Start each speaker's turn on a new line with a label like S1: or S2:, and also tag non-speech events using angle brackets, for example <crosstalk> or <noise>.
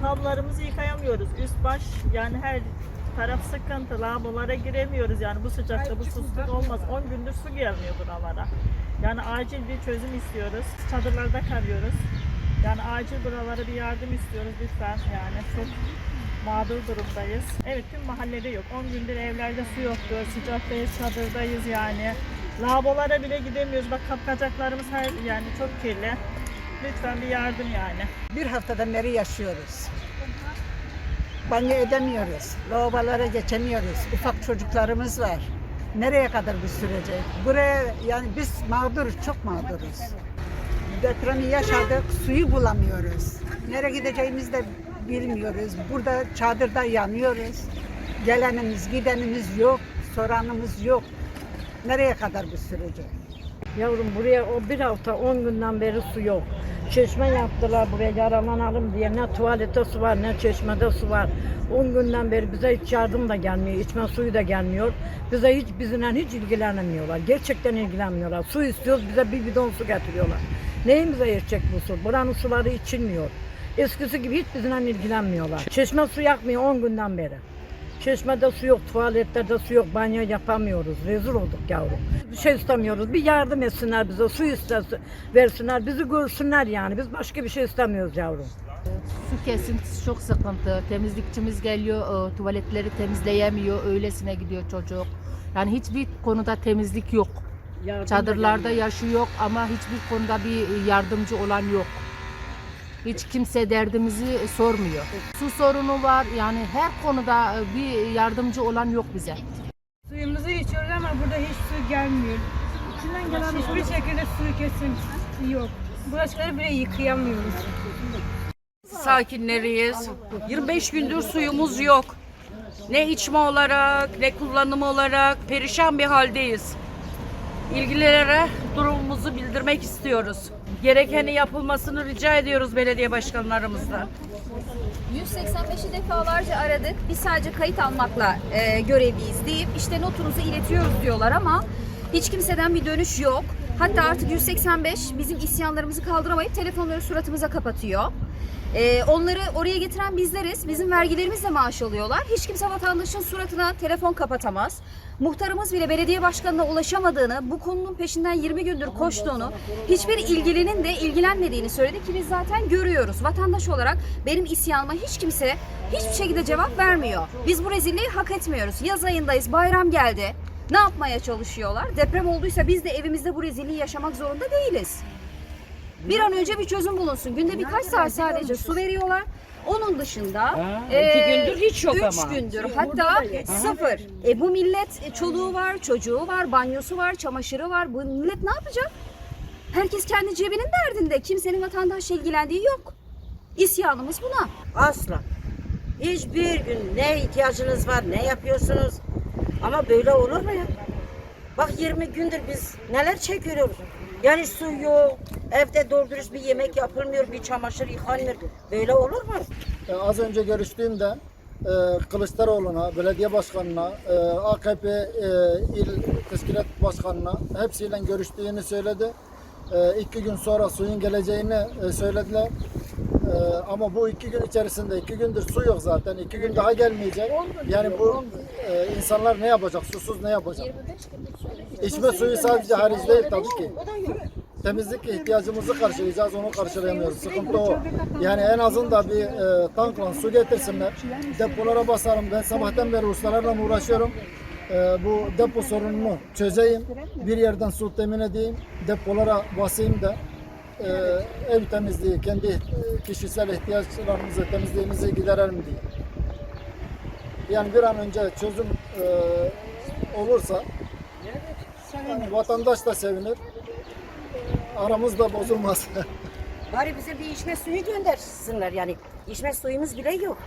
S1: kablolarımızı yıkayamıyoruz. Üst baş yani her taraf sıkıntı. Lavabolara giremiyoruz yani bu sıcakta bu susuzluk olmaz. 10 gündür su gelmiyor buralara. Yani acil bir çözüm istiyoruz. Çadırlarda kalıyoruz. Yani acil buralara bir yardım istiyoruz lütfen yani çok mağdur durumdayız. Evet tüm mahallede yok. 10 gündür evlerde su yoktu. Sıcaktayız, çadırdayız yani. Lavabolara bile gidemiyoruz. Bak kapkacaklarımız her yani çok kirli. Lütfen bir yardım yani.
S2: Bir haftadan beri yaşıyoruz. Banyo edemiyoruz. Lavabolara geçemiyoruz. Ufak çocuklarımız var. Nereye kadar bu sürecek? Buraya yani biz mağduruz, çok mağduruz. Depremi yaşadık, suyu bulamıyoruz. Nereye gideceğimizi de bilmiyoruz. Burada çadırda yanıyoruz. Gelenimiz, gidenimiz yok, soranımız yok. Nereye kadar bu sürecek?
S3: Yavrum buraya o bir hafta 10 günden beri su yok. Çeşme yaptılar buraya yaralanalım diye. Ne tuvalette su var ne çeşmede su var. 10 günden beri bize hiç yardım da gelmiyor. içme suyu da gelmiyor. Bize hiç bizimle hiç ilgilenmiyorlar. Gerçekten ilgilenmiyorlar. Su istiyoruz bize bir bidon su getiriyorlar. Neyimize yetecek bu su? Buranın suları içilmiyor. Eskisi gibi hiç bizimle ilgilenmiyorlar. Çeşme su yakmıyor 10 günden beri. Çeşmede su yok, tuvaletlerde su yok, banyo yapamıyoruz. Rezil olduk yavrum. Bir şey istemiyoruz. Bir yardım etsinler bize, su istersin, versinler, bizi görsünler yani. Biz başka bir şey istemiyoruz yavrum.
S4: Su kesintisi çok sıkıntı. Temizlikçimiz geliyor, e, tuvaletleri temizleyemiyor. Öylesine gidiyor çocuk. Yani hiçbir konuda temizlik yok.
S3: Yardım da
S4: Çadırlarda
S3: gelmiyor.
S4: yaşıyor ama hiçbir konuda bir yardımcı olan yok. Hiç kimse derdimizi sormuyor. Su sorunu var. Yani her konuda e, bir yardımcı olan yok bize.
S5: Suyumuzu içiyoruz ama burada hiç su gelmiyor. İçinden gelen hiçbir şekilde su kesintisi yok. Bulaşıkları bile yıkayamıyoruz.
S6: sakinleriyiz. 25 gündür suyumuz yok. Ne içme olarak, ne kullanım olarak perişan bir haldeyiz. İlgililere durumumuzu bildirmek istiyoruz. Gerekeni yapılmasını rica ediyoruz belediye başkanlarımızdan.
S7: 185'i defalarca aradık. Biz sadece kayıt almakla e, görevliyiz deyip işte notunuzu iletiyoruz diyorlar ama hiç kimseden bir dönüş yok. Hatta artık 185 bizim isyanlarımızı kaldıramayıp telefonları suratımıza kapatıyor. E, onları oraya getiren bizleriz. Bizim vergilerimizle maaş alıyorlar. Hiç kimse vatandaşın suratına telefon kapatamaz. Muhtarımız bile belediye başkanına ulaşamadığını, bu konunun peşinden 20 gündür koştuğunu, hiçbir ilgilinin de ilgilenmediğini söyledi ki biz zaten görüyoruz. Vatandaş olarak benim isyanıma hiç kimse hiçbir şekilde cevap vermiyor. Biz bu rezilliği hak etmiyoruz. Yaz ayındayız, bayram geldi. Ne yapmaya çalışıyorlar? Deprem olduysa biz de evimizde bu rezilliği yaşamak zorunda değiliz. Bir an önce bir çözüm bulunsun. Günde birkaç saat sadece su veriyorlar. Onun dışında
S6: iki
S7: eee,
S6: gündür hiç yok
S7: üç
S6: ama.
S7: gündür hatta sıfır. E bu millet e, çoluğu var, çocuğu var, banyosu var, çamaşırı var. Bu millet ne yapacak? Herkes kendi cebinin derdinde. Kimsenin vatandaşla ilgilendiği yok. İsyanımız buna.
S8: Asla. Hiçbir gün ne ihtiyacınız var, ne yapıyorsunuz. Ama böyle olur mu ya? Bak 20 gündür biz neler çekiyoruz. Yani su yok, evde doğru dürüst bir yemek yapılmıyor, bir çamaşır yıkanmıyor. Böyle olur mu?
S9: E, Az önce görüştüğümde e, Kılıçdaroğlu'na, belediye başkanına, e, AKP e, il teşkilat başkanına hepsiyle görüştüğünü söyledi. E, iki gün sonra suyun geleceğini e, söylediler. E, ama bu iki gün içerisinde iki gündür su yok zaten. iki gün daha gelmeyecek. Yani bu e, insanlar ne yapacak? Susuz ne yapacak? İçme suyu sadece hariç değil tabii ki. Temizlik ihtiyacımızı karşılayacağız, onu karşılayamıyoruz. Sıkıntı o. Yani en azından bir e, tankla su getirsinler. Depolara basarım. Ben sabahtan beri ustalarla uğraşıyorum. E, bu depo sorununu çözeyim. Bir yerden su temin edeyim. Depolara basayım da e, ev temizliği, kendi e, kişisel ihtiyaçlarımızı, temizliğimizi giderelim diye. Yani bir an önce çözüm e, olursa yani vatandaş da sevinir. Aramız da bozulmaz. <laughs>
S8: Bari bize bir içme suyu göndersinler yani. İçme suyumuz bile yok.